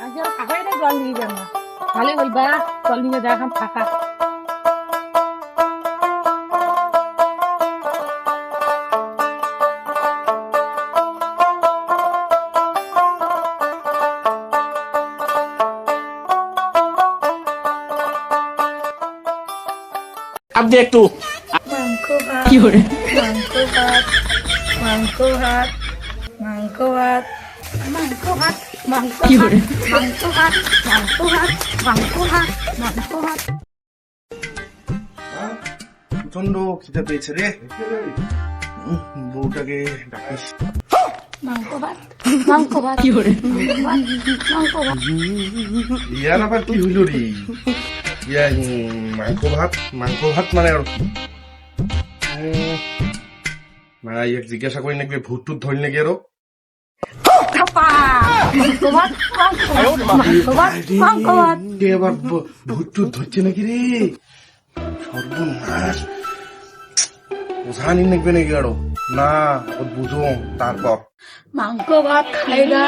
জল দিয়ে যান নিয়ে যা এখন ফাঁকা। আপনি একটু। কি করে? মাংস ভাত মাংস ভাত মাংস ভাত। মাংস ভাত মাংস কি করে? মাংস ভাত মাংস ভাত মাংস ভাত মাংস ভাত প্রচণ্ড খিদে পেয়েছে রে। বউটাকে ডাকিস। মাংস ভাত মাংস ভাত কি করে? মাংস ভাত ইয়ার আবার কি হইল রে। ইয়া মাংস ভাত। মাংস ভাত মানে আর কি? না ইয়াক জিজ্ঞাসা করি নাকি ভূত টুত ধরি নাকি আবার ভূত টুত ধরছে নাকি রে সর্বনাশ নাকবে নাকি আরও না ও বুঝো তারপর মাংস ভাত। খাই না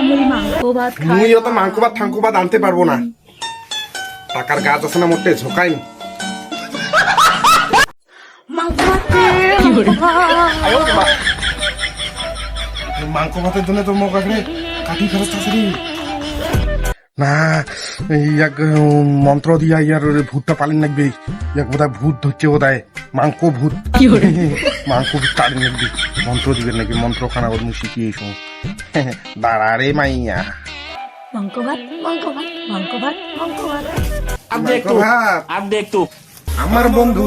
মুই মাংস ভাত খাই মুই অত মাংস ভাত ভাত আনতে পারব না টাকার গাছ আছে না মোটে ঝোকাইন মাংস ভাত মাংস ভাতের জন্য তো মোক একরে কাটি খরচ আছে না ইয়াক মন্ত্র দিয়া ইয়ার ভূতটা পালন লাগবে। ইয়াক বোধহয় ভূত ধরছে বোধহয়। মাংস ভূত। মাংস ভূত তাড়ি লাগবে। মন্ত্র দিবেন নাকি? মন্ত্র খানা ওর শিখি এই সময় দাঁড়া রে মাইয়া। মাংস ভাত মাংস ভাত মাংস ভাত মাংস ভাত। আপনি একটু আপনি একটু আমার বন্ধু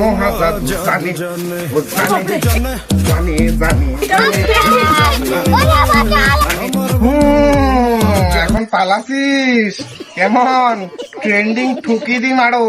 মহাজাত জানি জানি জানি। জানে জানে এখন পালাসিস কেমন? ট্রেন্ডিং ঠুকি দি মারো।